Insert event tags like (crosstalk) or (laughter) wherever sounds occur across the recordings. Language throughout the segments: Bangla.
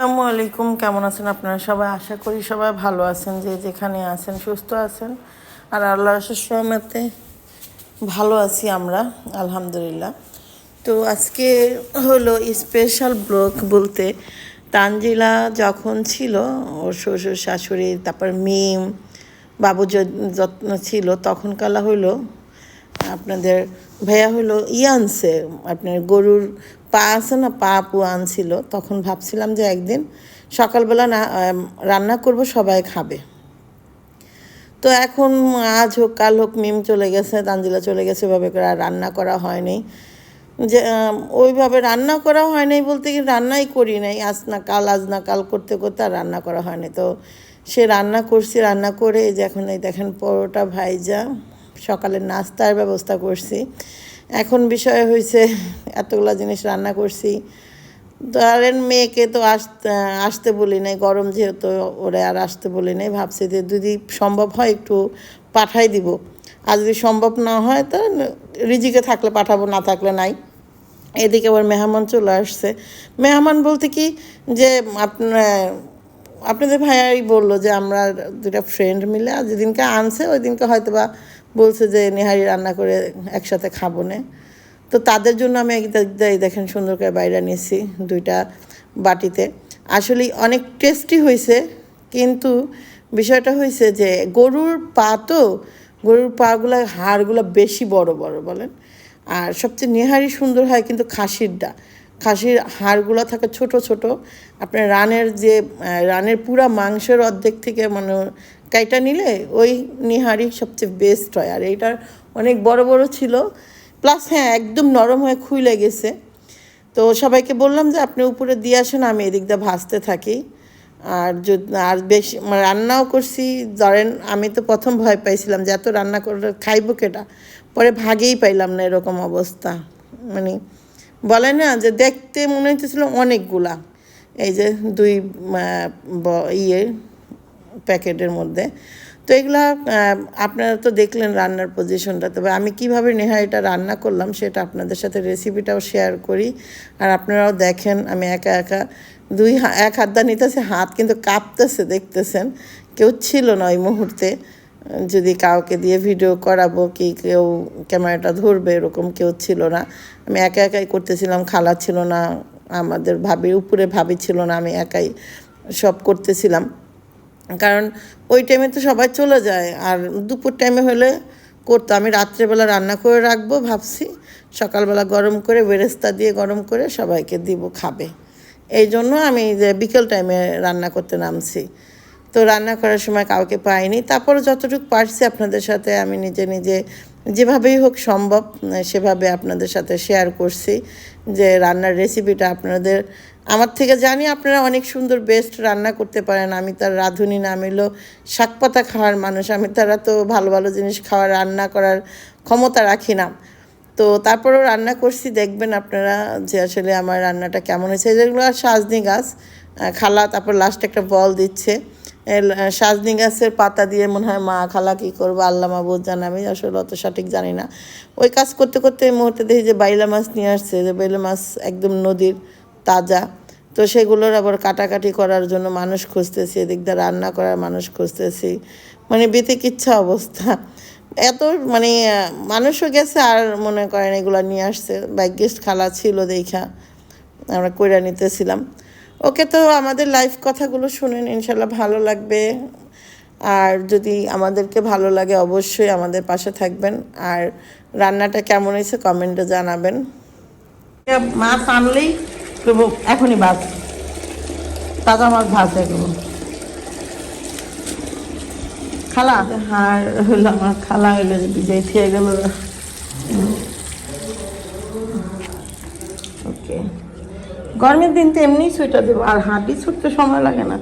আসসালামু আলাইকুম, কেমন আছেন আপনারা সবাই? আশা করি সবাই ভালো আছেন, যে যেখানে আছেন সুস্থ আছেন। আর আল্লাহ সহমতে ভালো আছি আমরা, আলহামদুলিল্লাহ। তো আজকে হলো স্পেশাল ব্লগ বলতে, তানজিলা যখন ছিল, ওর শ্বশুর শাশুড়ি, তারপর মিম, বাবু যত্ন ছিল তখন কালা হইল আপনাদের, ভাইয়া হলো ইয়ানসে, আপনার গরুর পা আছে না, পা পু আনছিল তখন ভাবছিলাম যে একদিন সকালবেলা না রান্না করব, সবাই খাবে। তো এখন আজ হোক, কাল হোক, মিম চলে গেছে, তানজিলা চলে গেছে করে আর রান্না করা হয়নি যে ওইভাবে রান্না করা হয় নাই বলতে কি, রান্নাই করি নাই। আজ না কাল, আজ না কাল করতে করতে আর রান্না করা হয়নি তো সে রান্না করছি, রান্না করে এই যে এখন এই দেখেন পরোটা ভাইজা, সকালের নাস্তার ব্যবস্থা করছি। এখন বিষয় হয়েছে এতগুলা জিনিস রান্না করছি। ধরেন মেয়েকে তো আসতে আসতে বলি নাই, গরম যেহেতু ওরে আর আসতে বলি নাই, ভাবছি যে যদি সম্ভব হয় একটু পাঠাই দিব। আর যদি সম্ভব না হয়, তো রিজিকে থাকলে পাঠাবো, না থাকলে নাই। এদিকে আবার মেহমান চলে আসছে। মেহমান বলতে কি যে আপনার আপনাদের ভাইয়াই বলল যে, আমরা দুটা ফ্রেন্ড মিলে, আর যেদিনকে আনছে ওই দিনকে হয়তো বা বলছে যে, নেহারি রান্না করে একসাথে খাব না। তো তাদের জন্য আমি দেখেন সুন্দর করে বাইরে নিয়েছি দুইটা বাটিতে। আসলে অনেক টেস্টি হয়েছে কিন্তু বিষয়টা হয়েছে যে, গরুর পা তো, গরুর পাগুলো, হাড়গুলো বেশি বড় বড়, বলেন। আর সবচেয়ে নেহারি সুন্দর হয় কিন্তু খাসির খাসিরটা খাসির হাড়গুলো থাকে ছোট ছোট। আপনার রানের যে রানের পুরা মাংসের অর্ধেক থেকে মানে কাইটা নিলে ওই নিহারি সবচেয়ে বেস্ট হয়। আর এইটার অনেক বড় বড় ছিল। প্লাস হ্যাঁ একদম নরম হয়ে খুলে গেছে। তো সবাইকে বললাম যে, আপনি উপরে দিয়ে আসেন, আমি এদিক দিয়ে ভাজতে থাকি। আর যদি, আর বেশি মানে রান্নাও করছি। ধরেন, আমি তো প্রথম ভয় পাইছিলাম যে, এত রান্না করে খাইবো কেটা পরে ভাগেই পাইলাম না এরকম অবস্থা। মানে বলে না যে, দেখতে মনে হইতেছিল অনেকগুলা। এই যে দুই ইয়ে প্যাকেটের মধ্যে। তো এগুলা আপনারা তো দেখলেন রান্নার পজিশনটা তবে আমি কীভাবে নেহা এটা রান্না করলাম সেটা আপনাদের সাথে রেসিপিটাও শেয়ার করি। আর আপনারাও দেখেন, আমি একা একা দুই এক হাত দা নিতেছে, হাত কিন্তু কাঁপতেছে, দেখতেছেন। কেউ ছিল না ওই মুহূর্তে। যদি কাউকে দিয়ে ভিডিও করাবো, কি কেউ ক্যামেরাটা ধরবে, এরকম কেউ ছিল না। আমি একা একাই করতেছিলাম, খালা ছিল না, আমাদের ভাবির, উপরে ভাবি ছিল না, আমি একাই সব করতেছিলাম। কারণ ওই টাইমে তো সবাই চলে যায়, আর দুপুর টাইমে হলে করতো। আমি রাত্রেবেলা রান্না করে রাখব ভাবছি, সকালবেলা গরম করে বেরেস্তা দিয়ে গরম করে সবাইকে দিব, খাবে। এই জন্য আমি যে বিকেল টাইমে রান্না করতে নামছি। তো রান্না করার সময় কাউকে পাইনি। তারপর যতটুকু পারছি আপনাদের সাথে আমি নিজে নিজে যেভাবেই হোক সম্ভব, সেভাবে আপনাদের সাথে শেয়ার করছি যে রান্নার রেসিপিটা আপনাদের আমার থেকে জানি আপনারা অনেক সুন্দর বেস্ট রান্না করতে পারেন। আমি তার রাঁধুনি না, আমি হলো শাকপাতা খাওয়ার মানুষ। আমি তারা তো ভালো ভালো জিনিস খাওয়ার রান্না করার ক্ষমতা রাখি না। তো তারপরেও রান্না করছি, দেখবেন আপনারা যে আসলে আমার রান্নাটা কেমন হয়েছে। যেগুলো আর সাজনি গাছ খালা তারপর লাস্টে একটা বল দিচ্ছে। সাজনি গাছের পাতা দিয়ে মনে হয় মা খালা কী করব, আল্লাহ মাবুদ জান, আমি আসলে অত সঠিক জানি না। ওই কাজ করতে করতে মুহূর্তে দেখি যে বাইলা মাছ নিয়ে আসছে। যে বাইলা মাছ একদম নদীর তাজা। তো সেগুলোর আবার কাটাকাটি করার জন্য মানুষ খুঁজতেছি, এদিক দিয়ে রান্না করার মানুষ খুঁজতেছি। মানে বেতিকিচ্ছা অবস্থা। এত মানে মানুষও গেছে আর মনে করেন এগুলো নিয়ে আসছে। গেস্ট খালা ছিল দেখা, আমরা কইরা নিতেছিলাম। ওকে তো আমাদের লাইফ কথাগুলো শুনেন, ইনশাল্লাহ ভালো লাগবে। আর যদি আমাদেরকে ভালো লাগে অবশ্যই আমাদের পাশে থাকবেন। আর রান্নাটা কেমন হয়েছে কমেন্টে জানাবেন। মাছ আনলেই করব এখনই ভাত। তাজা মাছ ভাত এগুলো খালা? আর হইল আমার খালা হইল যে বিজয় খেয়ে গেল। ওকে। গরমের দিন তো এমনি সোয়েটার দেবো আর হাঁটি ছুটতে সময় লাগে না।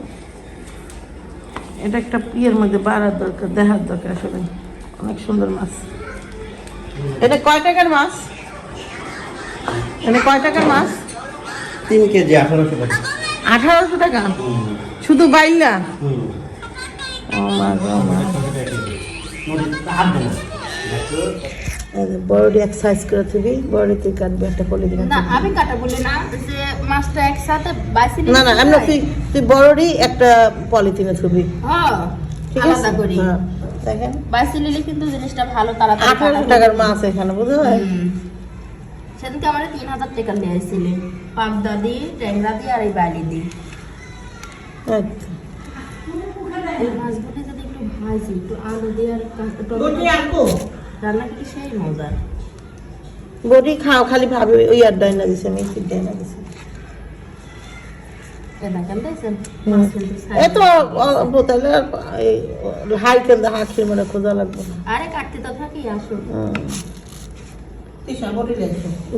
এটা একটা ইয়ের মধ্যে বাড়ার দরকার দেখার দরকার আসলে। অনেক সুন্দর মাছ। এটা কয় টাকার মাছ? এটা কয় টাকার মাছ? তিন কেজি আঠারোশো টাকা। আঠারোশো টাকা? শুধু বাইলা? বড়ডি এক সাইজ করে থবি বড়ডি তুই কাটবি একটা পলিথিন না আমি কাটা বলি না যে মাছটা একসাথে বাইসি না না আমরা তুই তুই বড়ডি একটা পলিথিনে থবি হ্যাঁ ঠিক আছে? করি। হ্যাঁ। দেখেন। বাইসি নিলে কিন্তু জিনিসটা ভালো তাড়াতাড়ি আঠারোশো টাকার মাছ এখানে বুঝতে হুম। সেদিনকে আমার তিন হাজার টাকা নিয়ে আসছিলেন পাবদা দি ট্যাংরা দি আর এই বাইলি দি। আচ্ছা। এই মাছগুলো যদি একটু ভাজি একটু আলু দিয়ে আর কাঁচা বটি টমেটো আনব রান্না কিন্তু সেই মজার। বটি খাও খালি ভাবে ওই আর ডাইনা দিছে মিষ্টির ডাইনা দিছে। এ দেখেন দেখছেন হুম। মাছ কিন্তু সাইজ। এত বোতলে হাই কেন্দ্র হাঁকির মানে খোঁজা লাগবে আরে কাটতে তো থাকি আসুন।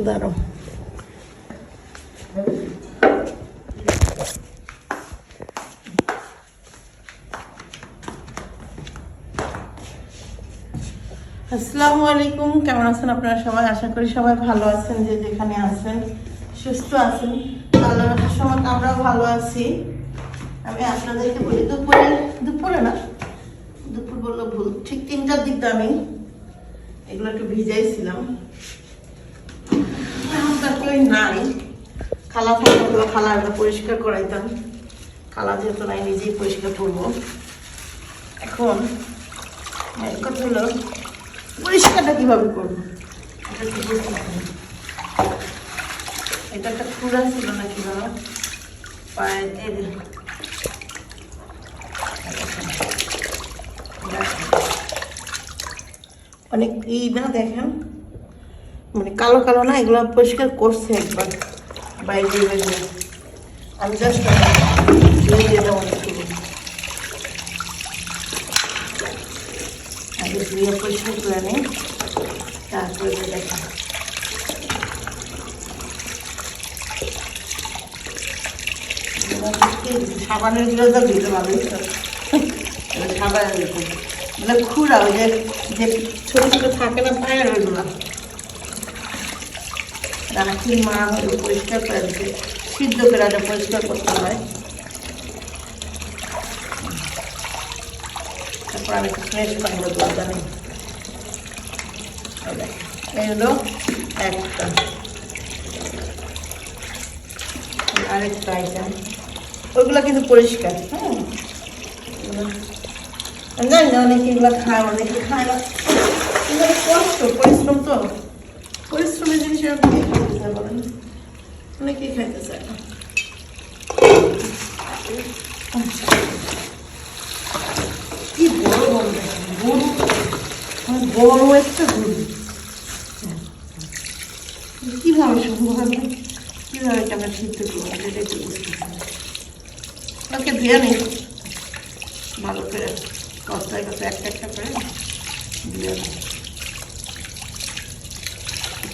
দাঁড়াও। আসসালামু আলাইকুম কেমন আছেন আপনারা সবাই? আশা করি সবাই ভালো আছেন যে যেখানে আছেন সুস্থ আছেন। আল্লাহর সময় আমরাও ভালো আছি। আমি আপনাদেরকে বলি দুপুরে দুপুরে না দুপুর বলল ভুল ঠিক তিনটার দিক আমি এগুলো একটু ভিজাইছিলাম। কেউ নাই। খালা থাকলে খালা একটা পরিষ্কার করাইতাম। খালা যেহেতু নাই, নিজেই পরিষ্কার করব। এখন কথা হলো পরিষ্কারটা কীভাবে করব? এটা কি বুঝতে এটা একটা খুঁড়া ছিল না কীভাবে পায়ে অনেক ই না দেখেন মানে কালো কালো না, এগুলো পরিষ্কার করছে একবার। বাইরে বাইরে আমি জাস্ট। আগে ধুয়ে পরিষ্কার করে নিই, তারপরে দেখা সাবানেরগুলো তো দিতে ভালোই তো। এবার সাবান এরকম খুঁড়া, ওই যে ছোটো ছোটো থাকে না পায়ের ওইগুলো। রাখি মা হলো পরিষ্কার করে দিতে, সিদ্ধ করে আগে পরিষ্কার করতে হয়। তারপর আমি একটু ফ্রেশ পানি দেবো জানি এই হলো একটা। আরেকটা আইটেম ওইগুলো কিন্তু পরিষ্কার হ্যাঁ? না না অনেকে এগুলো খায়, অনেকে খায় না। কষ্ট, পরিশ্রম তো। পরিশ্রমের জিনিস এরকম কে খাইতে চায় বলেন অনেকেই খাইতে চায় না কি বড় বড় গরু বড় একটা গরু কীভাবে সম্ভব হবে কীভাবে এটা আমরা সিদ্ধ করব বুঝতে পারি ওকে ধুয়ে নেই ভালো করে কস্তায় কত একটা একটা করে দিয়ে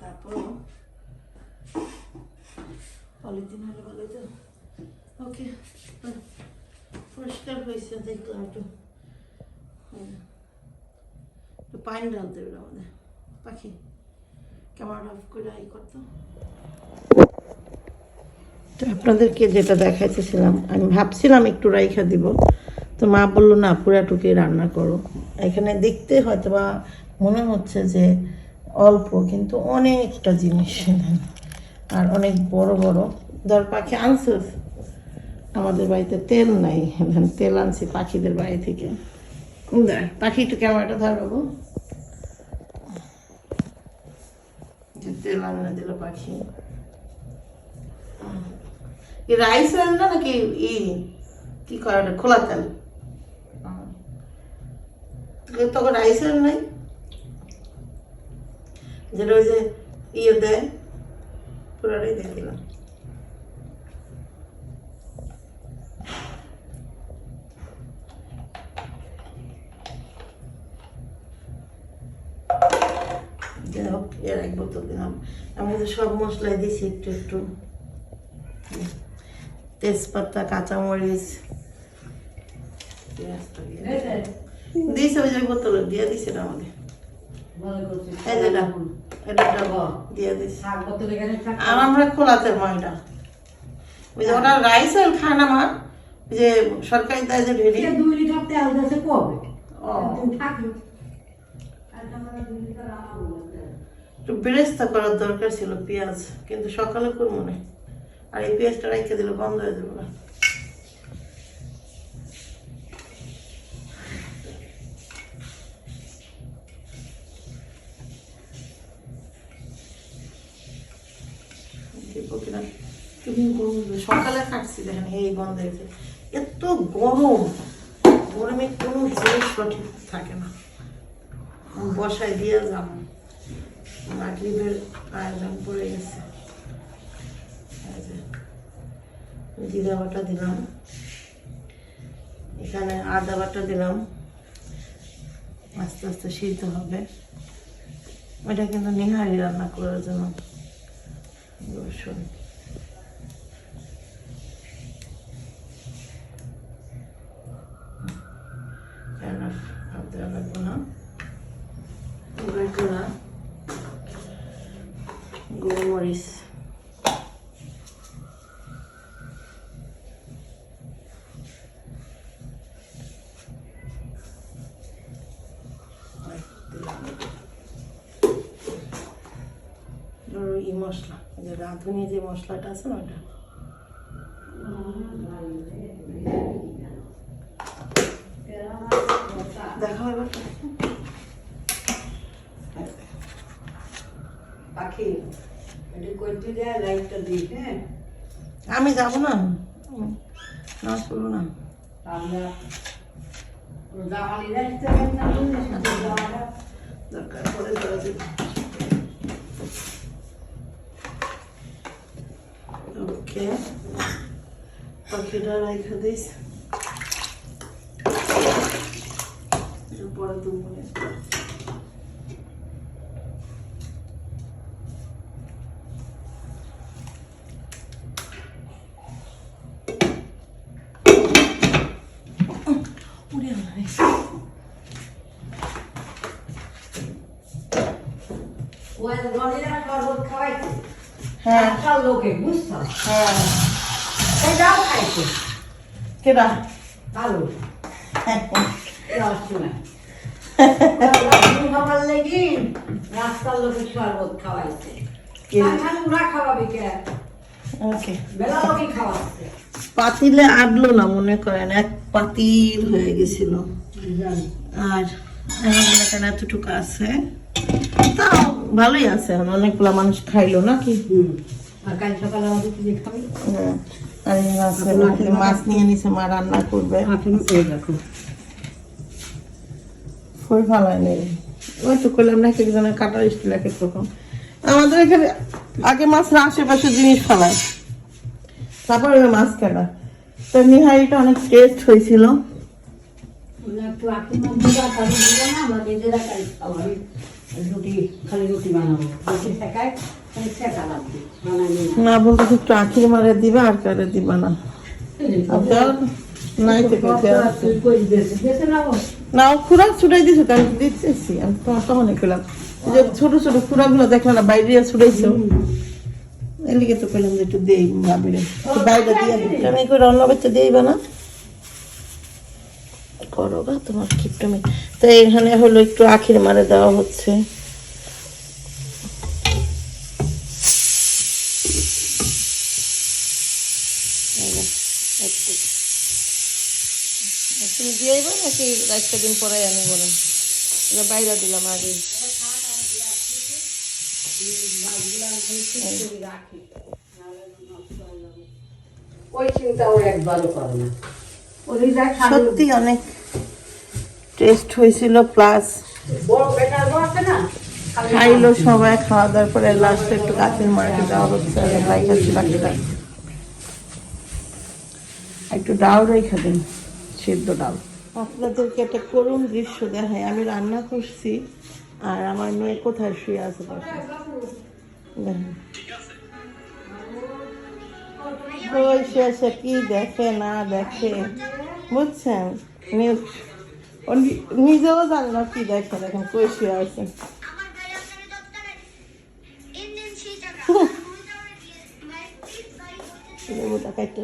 তারপর পলিথিন হলে তো ওকে পরিষ্কার হয়েছে ঢালতে হবে আমাদের। পাখি অফ করে করতো। তো আপনাদেরকে যেটা দেখাইতেছিলাম, আমি ভাবছিলাম একটু রাইখা দিব। তো মা বলল, না, পুরা পুরাটুকি রান্না করো। এখানে দেখতে হয়তো বা মনে হচ্ছে যে অল্প, কিন্তু অনেকটা জিনিস আর অনেক বড় বড়। ধর পাখি আনছিস আমাদের বাড়িতে তেল নাই। তেল আনছি পাখিদের বাড়ি থেকে। দেখ পাখি একটু ক্যামেরাটা ধর বাবু। তেল আনে দিল পাখি। রাইস রান্না নাকি ই, কি করে খোলা তেল। তখন রাইসের নাই? যেটা ওই যে ইয়ে দেয়, পুরোটাই দিয়ে যাই হোক, এর এক বোতল দিলাম। আমি তো সব মশলাই দিয়েছি একটু একটু। তেজপাতা, কাঁচামরিচ দিয়েছে ওই যে বোতলে দিয়ে দিছে না দিছে আর আমরা খোলাতে ময়টা ওই যে ওরা রাইস অয়েল খায় না মা ওই যে সরকারি দেয় যে ঢেলি দুই লিটার তেল দিয়েছে কবে একটু বেরেস্তা করার দরকার ছিল পেঁয়াজ কিন্তু সকালে করব না আর এই পেঁয়াজটা রেখে দিলে বন্ধ হয়ে যাবে না বলবে, সকালে কাটছি দেখেন এই হয়েছে এত গরম গরমে কোনো জিনিস সঠিক থাকে না। বসায় দিয়ে যাব। মাগরিবের আয়োজন পড়ে গেছে। জিরা বাটা দিলাম। এখানে আদা বাটা দিলাম। আস্তে আস্তে সিদ্ধ হবে। ওইটা কিন্তু নিহারি রান্না করার জন্য কেন ভাত দেওয়া লাগবে না বেগুনা গোলমরিচ মশলা যে রাঁধুনি যে মশলাটা আছে না ওটা? পাখি। এটা করতে যায় লাইটটা দিই হ্যাঁ? আমি যাব না। না করব না। আমরা না দরকার পরে ধরে দেব ওকে। পাখিটা রেখে দিস। পরে দু মিনিট উড়ে আমার ওই রনিরা শরবত খাওয়াইছে হ্যাঁ। লোকে বুঝছ? হ্যাঁ। সেটাও খাইছে কেডা ভালো খাবার লেগে রাস্তার লোকে শরবত খাওয়াইছে। কে? খালি ওরা খাওয়াবে কে? ওকে। মেলা লোকে খাওয়াচ্ছে। পাতিলে আটলো না মনে করেন এক পাতিল হয়ে গেছিল। আর এতটুকু আছে। ভালোই আছে এখন অনেকগুলা মানুষ খাইলো নাকি? হুম। আর কাল সকালে আমাদের কি খাবে? হ্যাঁ। আর আছে মাছ নিয়ে নিছে মা রান্না করবে। এই দেখো। ফুল ফালাই নেই ওই তো করলাম না এক একজনের কাটার স্টিল এক এক রকম। আমাদের এখানে আগে মাছের আশেপাশে জিনিস ফালায়। তারপরে ওই মাছ কাটা তো নিহারিটা অনেক টেস্ট হয়েছিল। একটু মধ্যে রুটি খালি রুটি বানাবো। রুটি শেখায় খালি শেখা লাগবে না। বলতে একটু আখির মারে দিবা আর কারে দিবা না। আপনার নাই থেকে না ও? খুরা ছুটাই দিছো তো আমি দিতেছি। আমি তোমার তখন পেলাম যে ছোট ছোট খুরাগুলো দেখলে না বাইরে ছুটাইছো তো পেলাম যে একটু দেই বাইরে দিয়ে অন্য বাচ্চা দিইবা না? করো গা তোমার কিপটমি তো এখানে হলো একটু আখির মারে দেওয়া হচ্ছে। এই যে, একটু। নাকি একটা দিন পরে আনি বলেন এটা বাইরে দিলাম আগে। ওই চিন্তা ও একবারও করে না। সত্যি অনেক টেস্ট হয়েছিল প্লাস খাইলো সবাই খাওয়া দাওয়ার পরে লাস্টে একটু গাছের মার্কে দেওয়া হচ্ছে আর ভাই খাচ্ছি বাকিটা একটু ডাল রেখে দিন সিদ্ধ ডাল আপনাদেরকে একটা করুণ দৃশ্য দেখায় আমি রান্না করছি আর আমার মেয়ে কোথায় শুয়ে আছে দেখেন। ওই শেষে কি দেখে না দেখে। বুঝছেন? নিজেও জানে না কি দেখে দেখেন শুয়ে আছে। লেবুটা (laughs) কাটতে